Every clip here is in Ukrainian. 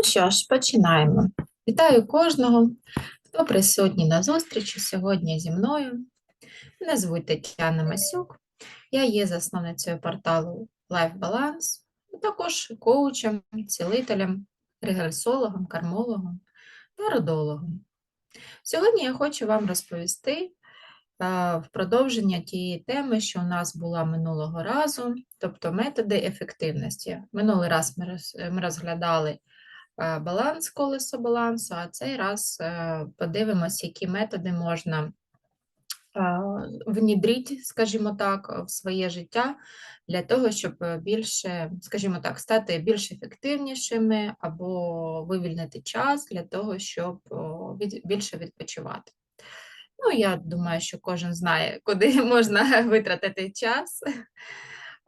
Ну що ж, починаємо. Вітаю кожного, хто присутній на зустрічі сьогодні зі мною. Мене звуть Тетяна Масюк, я є засновницею порталу Life Balance, також коучем, цілителем, регресологом, кармологом та родологом. Сьогодні я хочу вам розповісти в продовження тієї теми, що у нас була минулого разу, тобто методи ефективності. Минулий раз ми розглядали баланс колесо балансу, а цей раз е, подивимось, які методи можна внідрити, скажімо так, в своє життя для того, щоб е, більше, скажімо так, стати більш ефективнішими або вивільнити час для того, щоб більше відпочивати. Ну, я думаю, що кожен знає, куди можна витратити час.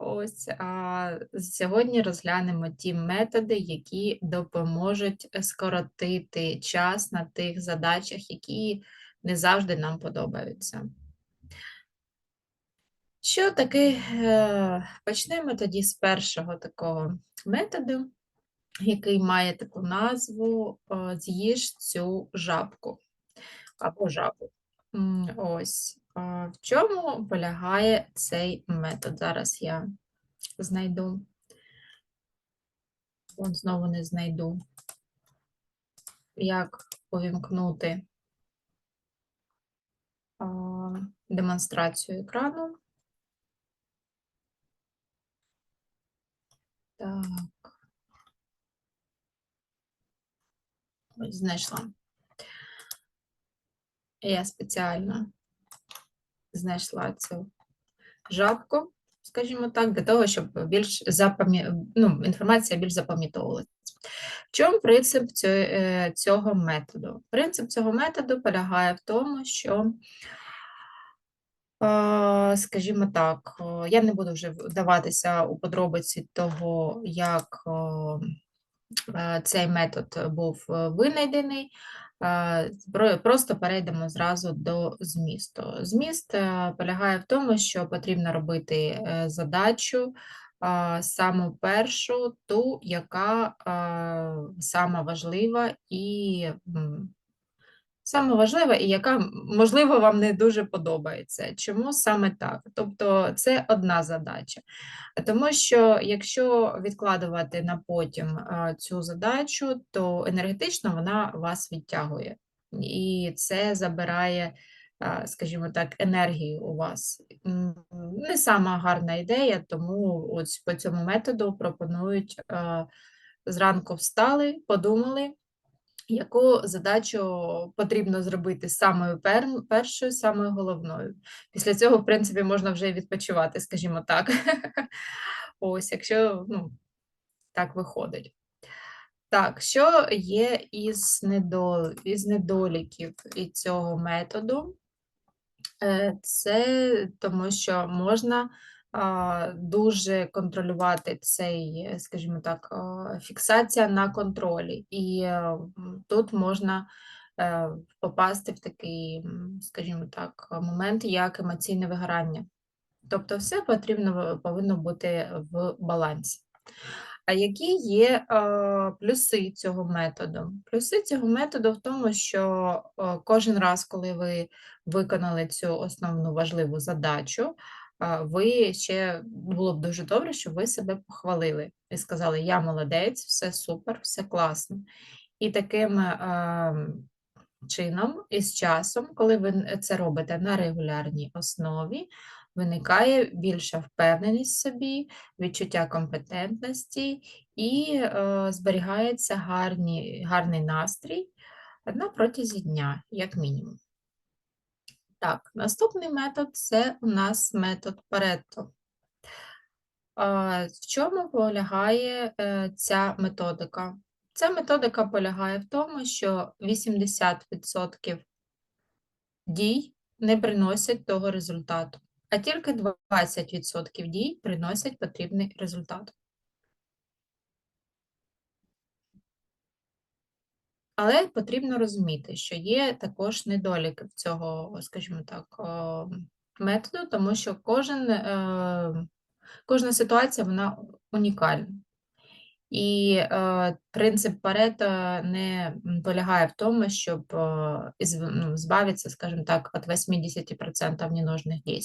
Ось а сьогодні розглянемо ті методи, які допоможуть скоротити час на тих задачах, які не завжди нам подобаються. Що таке? е, Почнемо тоді з першого такого методу, який має таку назву е, З'їж цю жабку або жабу. Ось. В чому полягає цей метод? Зараз я знайду. От знову не знайду. Як увімкнути демонстрацію екрану. Так. Ось знайшла. Я спеціально знайшла цю жабку, скажімо так, для того, щоб більш запам'я... ну, інформація більш запам'ятовувалася. В чому принцип е, цього методу? Принцип цього методу полягає в тому, що, е, скажімо так, е, я не буду вже вдаватися у подробиці того, як цей метод був винайдений. Е, про- Просто перейдемо зразу до змісту. Зміст е, полягає в тому, що потрібно робити е, задачу саму першу, ту, яка сама важлива і саме важлива, і яка, можливо, вам не дуже подобається. Чому саме так? Тобто це одна задача. Тому що якщо відкладувати на потім е, цю задачу, то енергетично вона вас відтягує. І це забирає, е, скажімо так, енергію у вас. Не сама гарна ідея, тому ось по цьому методу пропонують е, зранку встали, подумали, яку задачу потрібно зробити самою пер- першою, самою головною. Після цього, в принципі, можна вже відпочивати, скажімо так. Ось, якщо ну, так виходить. Так, що є із, недол... із недоліків і цього методу? Е, Це тому, що можна дуже контролювати цей, е, скажімо так, фіксація на контролі. І е, тут можна е, попасти в такий, скажімо так, момент, як емоційне вигорання. Тобто все потрібно повинно бути в балансі. А які є плюси цього методу? Плюси цього методу в тому, що кожен раз, коли ви виконали цю основну важливу задачу, ви ще було б дуже добре, щоб ви себе похвалили і сказали: Я молодець, все супер, все класно. І таким е, чином, із часом, коли ви це робите на регулярній основі, виникає більша впевненість в собі, відчуття компетентності і е, зберігається гарні, гарний настрій на протязі дня, як мінімум. Так, наступний метод це у нас метод Паретто. В чому полягає е, ця методика? Ця методика полягає в тому, що 80% дій не приносять того результату, а тільки 20% дій приносять потрібний результат. Але потрібно розуміти, що є також недоліки в цього, скажімо так, методу, тому що кожен, е, кожна ситуація вона унікальна. І е, принцип Парето не полягає в тому, щоб е, ну, збавитися, скажімо так, від 80% ненужних дій.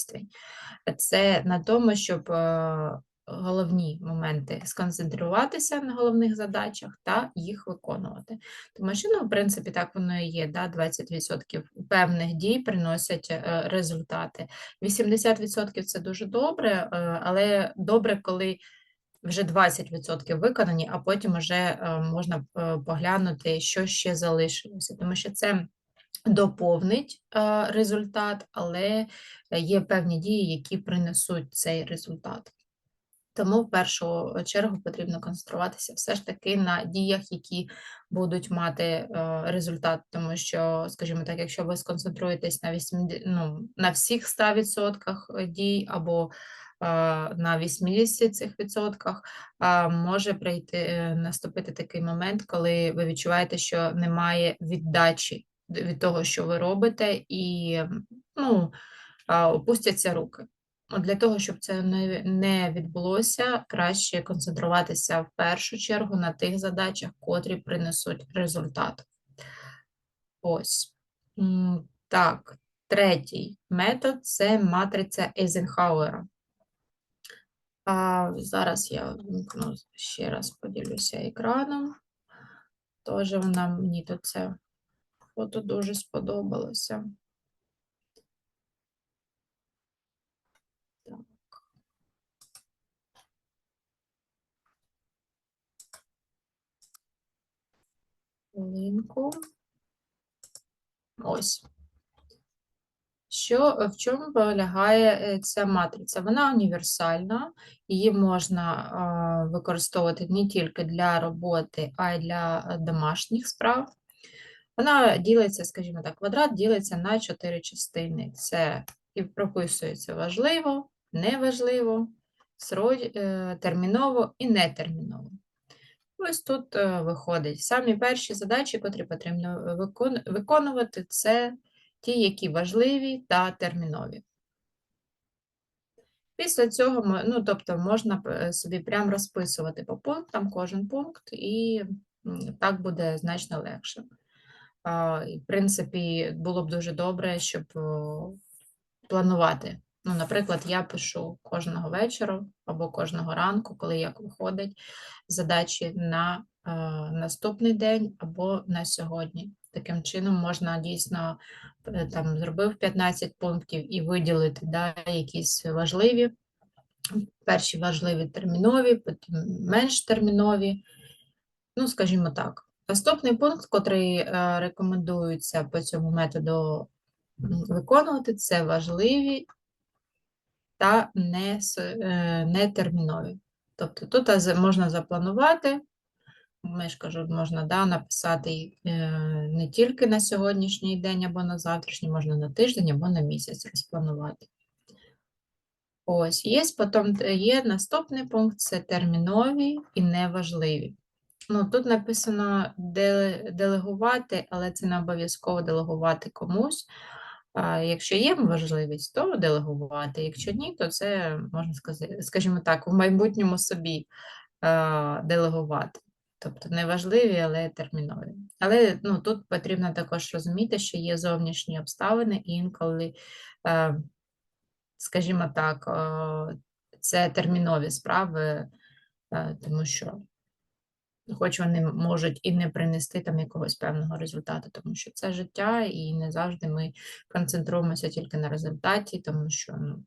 Це на тому, щоб е, головні моменти сконцентруватися на головних задачах та їх виконувати. Тому що, ну, в принципі, так воно і є. Да? 20% певних дій приносять е, результати. 80% це дуже добре, е, але добре, коли вже 20% виконані, а потім вже е, можна поглянути, що ще залишилося, тому що це доповнить результат, але є певні дії, які принесуть цей результат. Тому в першу чергу потрібно концентруватися все ж таки на діях, які будуть мати е, результат, тому що, скажімо так, якщо ви сконцентруєтесь на 80, ну, на всіх 100% дій або е, на 80 цих відсотках, може прийти е, наступити такий момент, коли ви відчуваєте, що немає віддачі від того, що ви робите, і ну, опустяться руки. От Для того, щоб це не, відбулося, краще концентруватися в першу чергу на тих задачах, котрі принесуть результат. Ось. Так, третій метод це матриця Ейзенхауера. А, зараз я вимкну ще раз поділюся екраном. Тож вона мені тут це фото дуже сподобалося. Так. Хвилинку. Ось. Що, в чому полягає е, ця матриця? Вона універсальна, її можна а, використовувати не тільки для роботи, а й для е, домашніх справ. Вона ділиться, скажімо так, квадрат ділиться на чотири частини. Це і прописується важливо, неважливо, е, терміново і нетерміново. Ось тут е, виходить. Самі перші задачі, котрі потрібно виконувати, це ті, які важливі та термінові. Після цього, ну, тобто, можна е, собі прям розписувати по пунктам кожен пункт, і так буде значно легше. В принципі, було б дуже добре, щоб планувати. Ну, наприклад, я пишу кожного вечора або кожного ранку, коли як виходить задачі на е, наступний день або на сьогодні. Таким чином можна дійсно е, там зробив 15 пунктів і виділити да, якісь важливі, перші важливі термінові, потім менш термінові. Ну, скажімо так. Наступний пункт, котрий е, рекомендується по цьому методу виконувати, це важливі та не, с- е, нетермінові. Тобто тут можна запланувати, ми ж кажу, можна да, написати е, не тільки на сьогоднішній день або на завтрашній, можна на тиждень або на місяць розпланувати. Ось, є, потім є наступний пункт це термінові і неважливі. Ну, тут написано делегувати, але це не обов'язково делегувати комусь. Якщо є можливість, то делегувати. Якщо ні, то це можна сказати, скажімо так, в майбутньому собі делегувати. Тобто неважливі, але термінові. Але ну, тут потрібно також розуміти, що є зовнішні обставини, і інколи, е, скажімо так, це термінові справи, е, тому що хоч вони можуть і не принести там якогось певного результату, тому що це життя, і не завжди ми концентруємося тільки на результаті, тому що ну,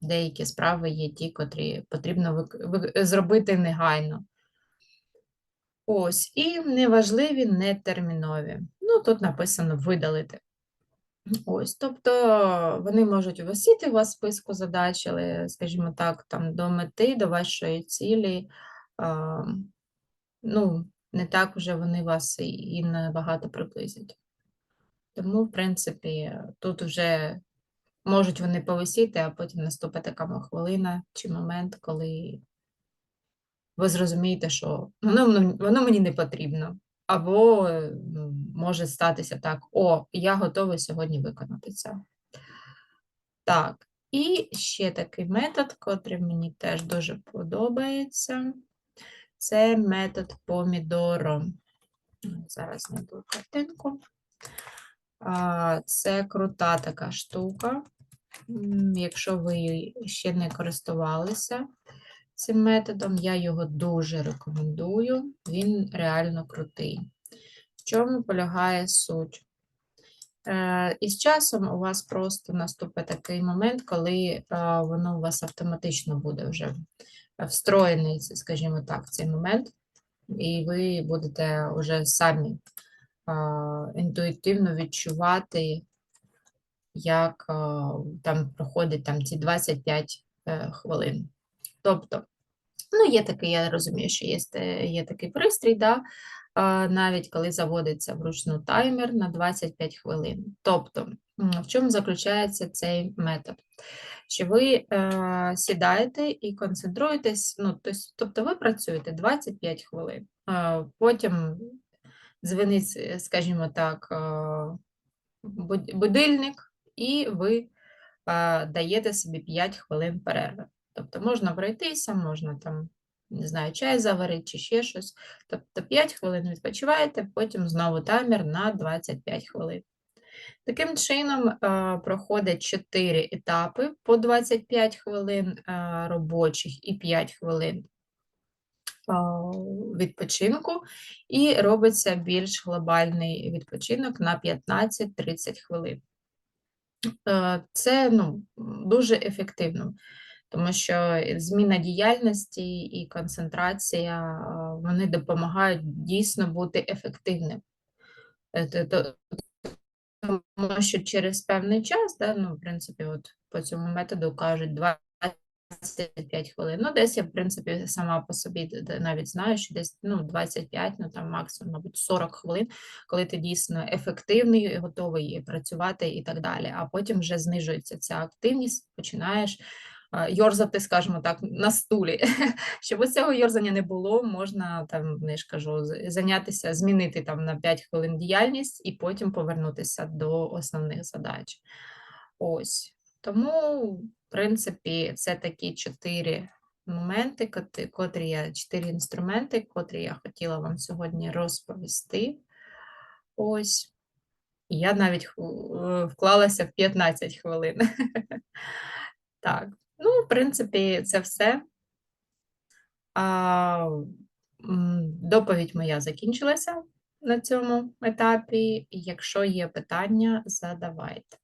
деякі справи є ті, котрі потрібно зробити негайно. Ось, і неважливі, нетермінові. Ну, тут написано видалити. Ось, тобто вони можуть висіти у вас списку задач, але, скажімо так, там до мети, до вашої цілі, ну, не так вже вони вас і, і набагато приблизять. Тому, в принципі, тут вже можуть вони повисіти, а потім наступить така хвилина чи момент, коли ви зрозумієте, що воно, воно мені не потрібно. Або е, ну, може статися так: о, я готовий сьогодні виконати це. Так, і ще такий метод, котрий мені теж дуже подобається. Це метод помідоро. Зараз знайду картинку. Це крута така штука. Якщо ви ще не користувалися цим методом, я його дуже рекомендую. Він реально крутий. В чому полягає суть? Е, І з часом у вас просто наступить такий момент, коли е, воно у вас автоматично буде вже встроєний, скажімо так, цей момент, і ви будете вже самі інтуїтивно відчувати, як там проходить там ці 25 е, хвилин. Тобто, ну, є такий, я розумію, що є, є такий пристрій, да, навіть коли заводиться вручну таймер на 25 хвилин. Тобто, в чому заключається цей метод? Що ви е, сідаєте і концентруєтесь, ну, тобто ви працюєте 25 хвилин, е, потім дзвонить, е, скажімо так, е, будильник, і ви е, даєте собі 5 хвилин перерви. Тобто можна пройтися, можна там, не знаю, чай заварити чи ще щось. Тобто 5 хвилин відпочиваєте, потім знову таймер на 25 хвилин. Таким чином е, проходять 4 етапи по 25 хвилин е, робочих і 5 хвилин відпочинку, і робиться більш глобальний відпочинок на 15-30 хвилин. Е, Це ну, дуже ефективно, тому що зміна діяльності і концентрація вони допомагають дійсно бути ефективним. Е, то- то- Тому що через певний час, да, ну, в принципі, от по цьому методу кажуть 25 хвилин. Ну, десь я, в принципі, сама по собі навіть знаю, що десь ну, 25, ну там максимум, мабуть, 40 хвилин, коли ти дійсно ефективний, готовий працювати і так далі. А потім вже знижується ця активність, починаєш йорзати, скажімо так, на стулі. Щоб ось цього йорзання не було, можна там, не ж кажу, зайнятися, змінити там на 5 хвилин діяльність і потім повернутися до основних задач. Ось. Тому, в принципі, це такі чотири моменти, котрі я, чотири інструменти, котрі я хотіла вам сьогодні розповісти. Ось. Я навіть е, вклалася в 15 хвилин. Так, ну, в принципі, це все. А, доповідь моя закінчилася на цьому етапі. Якщо є питання, задавайте.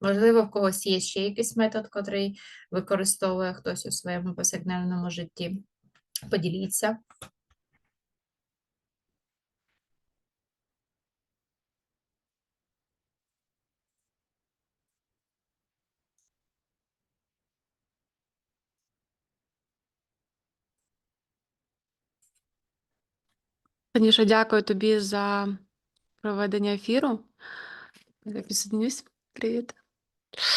Можливо, в когось є ще якийсь метод, котрий використовує хтось у своєму повсякденному житті. Поділіться. Таніша, дякую тобі за проведення ефіру. Я підсоединюсь. Привіт.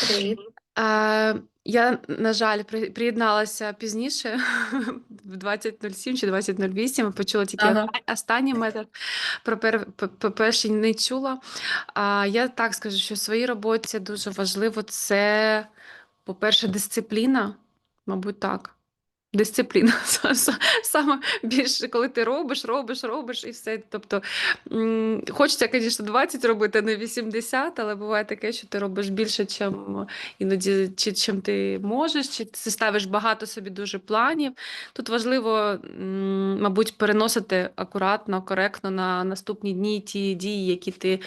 Привіт. Е, я, на жаль, при- приєдналася пізніше, в 20.07 чи 20.08, почула тільки Ага. останній метод, про пер, п- п- перший не чула. А, я так скажу, що в своїй роботі дуже важливо це, по-перше, дисципліна, мабуть, так. Дисципліна. Са- са- Саме більше, коли ти робиш, робиш, робиш і все. Тобто хочеться, звісно, 20 робити, а не 80, але буває таке, що ти робиш більше, чим іноді, чи чим ти можеш, чи ти ставиш багато собі дуже планів. Тут важливо, мабуть, переносити акуратно, коректно на наступні дні ті дії, які ти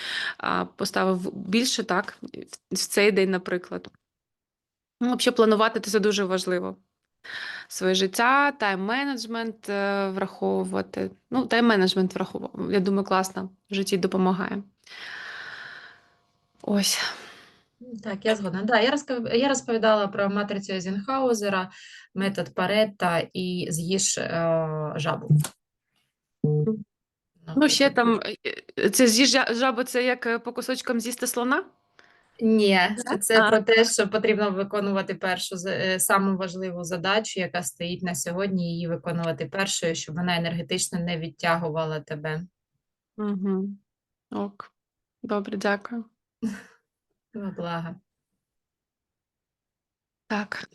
поставив більше, так, в цей день, наприклад. Ну, взагалі, планувати це дуже важливо своє життя, тайм-менеджмент е, враховувати. Ну, тайм-менеджмент враховувати, я думаю, класно в житті допомагає. Ось. Так, я згодна. Да, я, розкав... я розповідала про матрицю Ейзенхаузера, метод Паретта і з'їж е, жабу. Ну, ще там, е, е, це з'їж жа- жаба, це як по кусочкам з'їсти слона? Ні, це А. про те, що потрібно виконувати першу за- е, саму важливу задачу, яка стоїть на сьогодні, її виконувати першою, щоб вона енергетично не відтягувала тебе. Угу. Ок. Добре, дякую. Во благо. Так.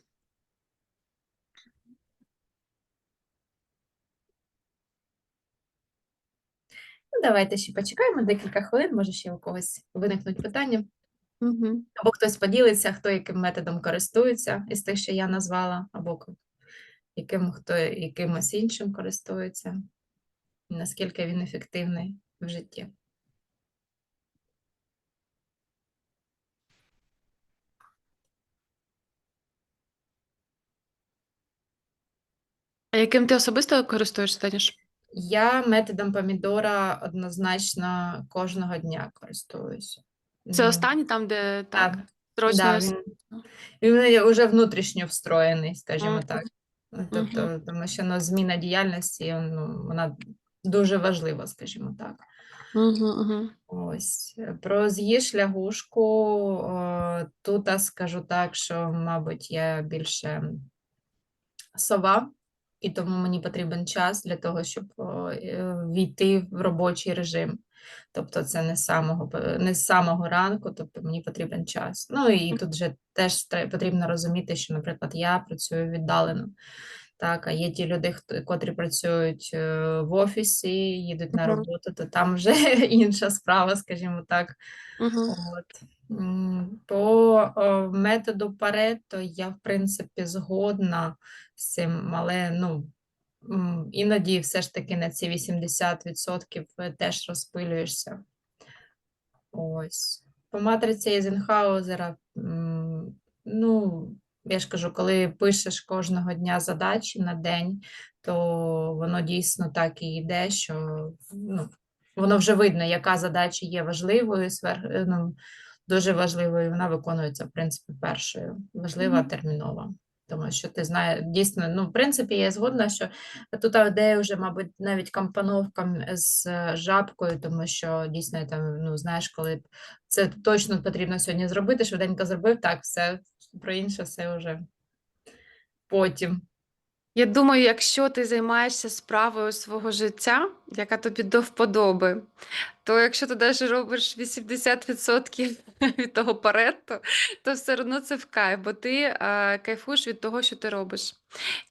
Ну, давайте ще почекаємо декілька хвилин, може ще у когось виникнуть питання. Угу. Або хтось поділиться, хто яким методом користується із тих, що я назвала, або яким хто якимось іншим користується, і наскільки він ефективний в житті. А яким ти особисто користуєшся, Таніш? Я методом помідора однозначно кожного дня користуюся. Це останній там, де так, Так, строчно. да, він, він вже внутрішньо встроєний, скажімо Мгм. так. Ну, Тобто, тому що ну, зміна діяльності, ну, вона дуже важлива, скажімо так. Угу, угу. Ось про з'їж лягушку. Тут я скажу так, що, мабуть, я більше сова, і тому мені потрібен час для того, щоб війти в робочий режим. Тобто, це не з самого не з самого ранку, тобто мені потрібен час. Ну і тут же теж потрібно розуміти, що, наприклад, я працюю віддалено. Так, а є ті люди, хто, котрі працюють е, в офісі, їдуть на роботу, то там вже інша справа, скажімо так. Угу. От. По методу Парето я, в принципі, згодна з цим, але ну, іноді все ж таки на ці 80% теж розпилюєшся. Ось. По матриці Ейзенхаузера, м, ну, я ж кажу, коли пишеш кожного дня задачі на день, то воно дійсно так і йде, що ну, воно вже видно, яка задача є важливою, свер... е, ну, дуже важливою, вона виконується, в принципі, першою. Важлива, термінова. Тому що ти знаєш, дійсно, ну, в принципі, я згодна, що тут ідея вже, мабуть, навіть компоновка з е, жабкою, тому що дійсно там, ну, знаєш, коли це точно потрібно сьогодні зробити, швиденько зробив, так, все, про інше все вже потім. Я думаю, якщо ти займаєшся справою свого життя, яка тобі до вподоби, то якщо ти навіть робиш 80% від того паретто, то все одно це в кайф, бо ти е, кайфуєш від того, що ти робиш.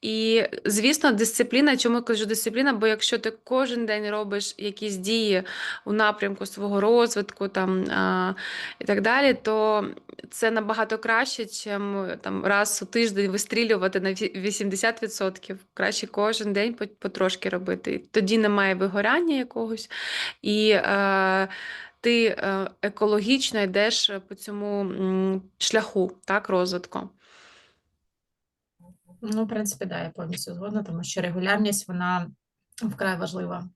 І, звісно, дисципліна, чому кажу дисципліна? Бо якщо ти кожен день робиш якісь дії у напрямку свого розвитку там, а, і так далі, то це набагато краще, там раз у тиждень вистрілювати на 80%. Краще кожен день потрошки робити. Тоді немає вигоряння якогось, і е, ти е, екологічно йдеш по цьому шляху так, розвитку. Ну, в принципі, да, я повністю згодна, тому що регулярність, вона вкрай важлива.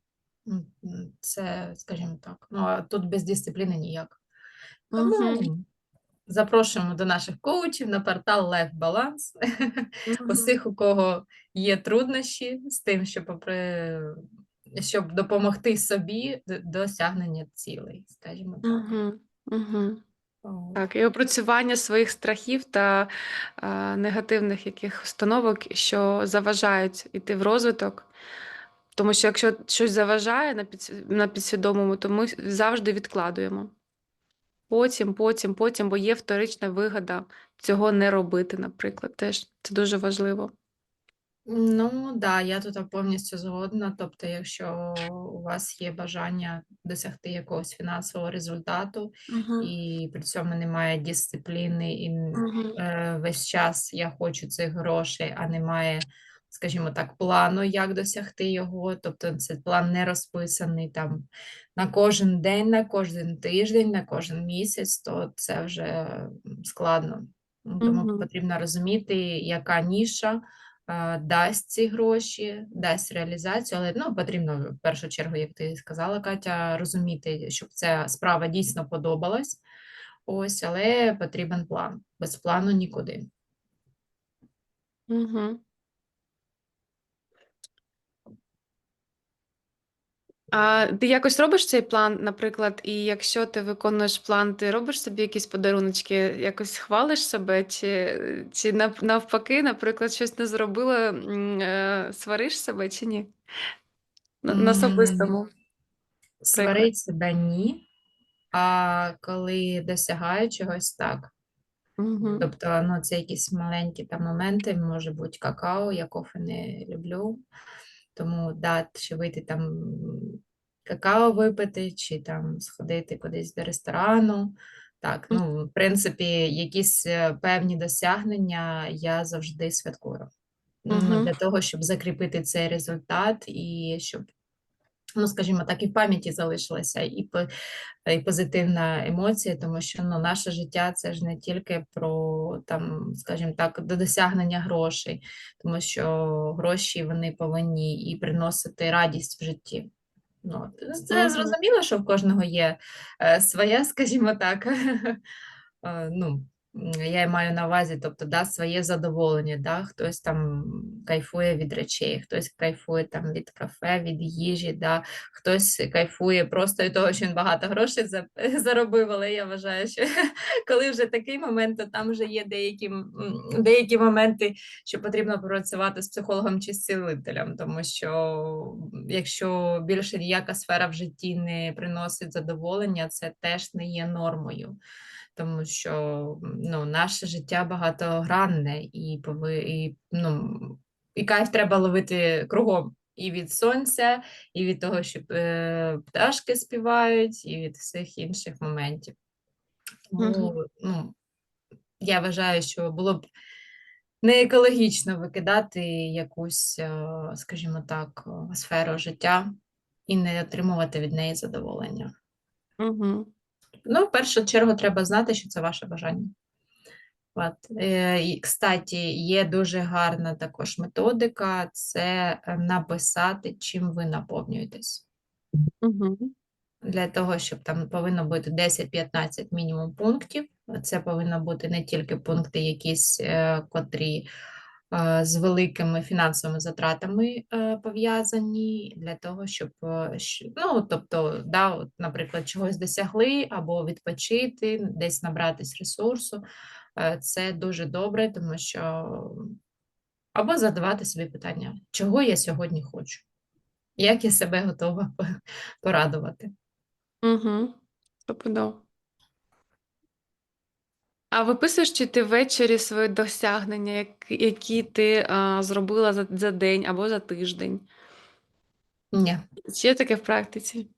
Це, скажімо так, ну, а тут без дисципліни ніяк. Тому Мгм. запрошуємо до наших коучів на портал Life Balance. Мгм. Усіх, у кого є труднощі з тим, щоб, попри- щоб допомогти собі досягнення цілей, скажімо так. Мгм. От. Так, і опрацювання своїх страхів та е, негативних яких установок, що заважають іти в розвиток. Тому що якщо щось заважає на, підс... на підсвідомому, то ми завжди відкладуємо. Потім, потім, потім, бо є вторична вигода цього не робити, наприклад. Теж це дуже важливо. Ну, да, я тут повністю згодна. Тобто, якщо у вас є бажання досягти якогось фінансового результату, і при цьому немає дисципліни, і н- Мгм. е, весь час я хочу цих грошей, а немає, скажімо так, плану, як досягти його. Тобто, це план не розписаний там на кожен день, на кожен тиждень, на кожен місяць, то це вже м, складно. Ну, Тому Мгм. потрібно розуміти, яка ніша дасть ці гроші, дасть реалізацію, але ну, потрібно в першу чергу, як ти сказала, Катя, розуміти, щоб ця справа дійсно подобалась. Ось, але потрібен план. Без плану нікуди. Мгм. А ти якось робиш цей план, наприклад, і якщо ти виконуєш план, ти робиш собі якісь подаруночки, якось хвалиш себе, чи, чи навпаки, наприклад, щось не зробила, е, свариш себе чи ні? На, на особистому. Сварить себе ні, а коли досягаю чогось так. Угу. Тобто, ну, це якісь маленькі там моменти, може бути какао, я кофе не люблю. Тому да, чи вийти там какао випити, чи там сходити кудись до ресторану. Так, ну, в принципі, якісь е, певні досягнення я завжди святкую. Ну, для того, щоб закріпити цей результат і щоб, ну, скажімо так, і в пам'яті залишилася, і, і позитивна емоція, тому що ну, наше життя це ж не тільки про там, скажімо так, до досягнення грошей, тому що гроші вони повинні і приносити радість в житті. Ну, це зрозуміло, що в кожного є е, своя, скажімо так. е, ну, я маю на увазі, тобто, да, своє задоволення, да, хтось там кайфує від речей, хтось кайфує там від кафе, від їжі, да, хтось кайфує просто від того, що він багато грошей за- заробив, але я вважаю, що коли вже такий момент, то там вже є деякі, деякі моменти, що потрібно працювати з психологом чи з цілителем, тому що якщо більше ніяка сфера в житті не приносить задоволення, це теж не є нормою. Тому що ну, наше життя багатогранне і, пови, і, ну, і кайф треба ловити кругом. І від сонця, і від того, що е, пташки співають, і від всіх інших моментів. Тому ну, я вважаю, що було б не екологічно викидати якусь, е, скажімо так, сферу життя і не отримувати від неї задоволення. Угу. Ну, в першу чергу, треба знати, що це ваше бажання. От. Е, І, кстати, є дуже гарна також методика це е, написати, чим ви наповнюєтесь. Угу. Для того, щоб там повинно бути 10-15 мінімум пунктів. Це повинно бути не тільки пункти, якісь, е, котрі з великими фінансовими затратами е, пов'язані, для того, щоб, е, ну, тобто, да, от, наприклад, чогось досягли, або відпочити, десь набратись ресурсу. Е, Це дуже добре, тому що або задавати собі питання, чого я сьогодні хочу, як я себе готова порадувати. Угу. Стопудово. А виписуєш чи ти ввечері свої досягнення, як- які ти а, зробила за, за день або за тиждень? Ні. Чи є таке в практиці?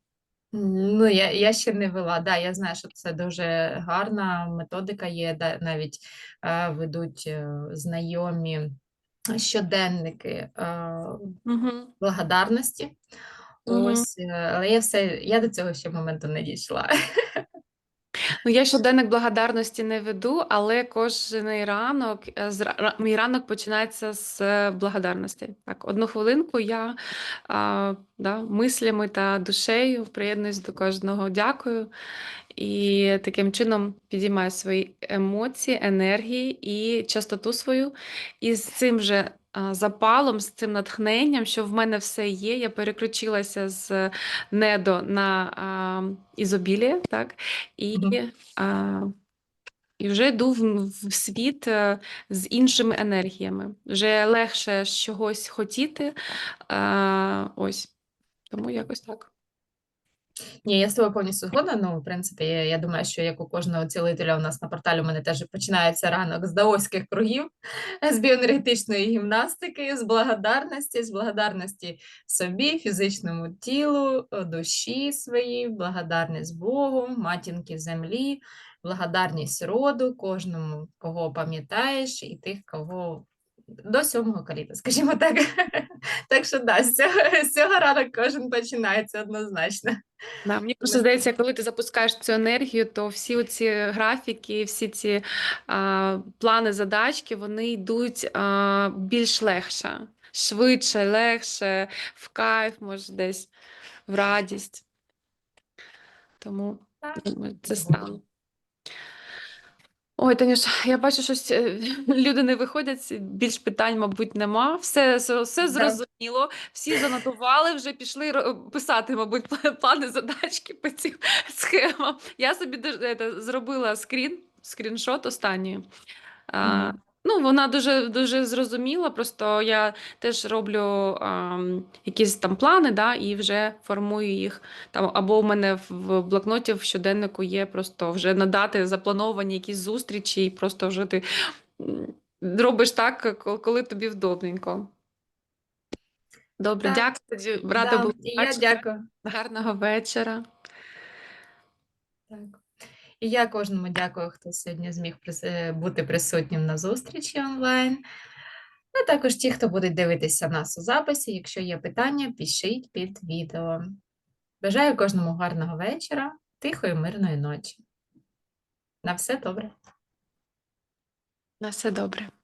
Ну, я, я ще не вела. Да, я знаю, що це дуже гарна методика є, да, навіть е, ведуть е, знайомі щоденники е, Угу. благодарності. Угу. Ось, е, але я все, я до цього ще моменту не дійшла. Ну, я щоденник благодарності не веду, але кожен ранок, е, з мій ранок починається з е, благодарності. Так, одну хвилинку я а, да, мислями та душею приєднуюсь до кожного дякую і таким чином підіймаю свої емоції, енергії і частоту свою. І з цим же запалом, з цим натхненням, що в мене все є, я переключилася з недо на а, ізобіліє, так? І, а, і вже йду в, в світ е, з іншими енергіями. Вже легше чогось хотіти. А, ось. Тому якось так. Ні, я з тобою повністю згодна. Ну, в принципі, я, думаю, що як у кожного цілителя у нас на порталі у мене теж починається ранок з даоських кругів, з біоенергетичної гімнастики, з благодарності, з благодарності собі, фізичному тілу, душі своїй, благодарність Богу, матінки землі, благодарність роду, кожному, кого пам'ятаєш, і тих, кого до сьомого коліта, скажімо так. Так що да, з цього, з цього ранок кожен починається однозначно. Да, мені просто здається, коли ти запускаєш цю енергію, то всі ці графіки, всі ці а, плани, задачки, вони йдуть а, більш легше, швидше, легше, в кайф, може, десь в радість. Тому Так, думаю, це згодна. Ой, Танюш, я бачу, що люди не виходять, більш питань, мабуть, нема. Все, все, все зрозуміло, всі занотували, вже пішли ро- писати, мабуть, пла- плани задачки по цим схемам. Я собі дуже, ета, зробила скрін, скріншот останній. А, Мгм. Ну, вона дуже, дуже зрозуміла, просто я теж роблю ам, якісь там плани, да, і вже формую їх. Там, або в мене в- блокноті в щоденнику є просто вже на дати заплановані якісь зустрічі, і просто вже ти робиш так, коли тобі вдобненько. Добре, Так, дякую. Тоді рада Да, була я бачити. дякую. Гарного вечора. Так. І я кожному дякую, хто сьогодні зміг е, бути присутнім на зустрічі онлайн. А також ті, хто будуть дивитися нас у записі. Якщо є питання, пишіть під відео. Бажаю кожному гарного вечора, тихої, мирної ночі. На все добре. На все добре.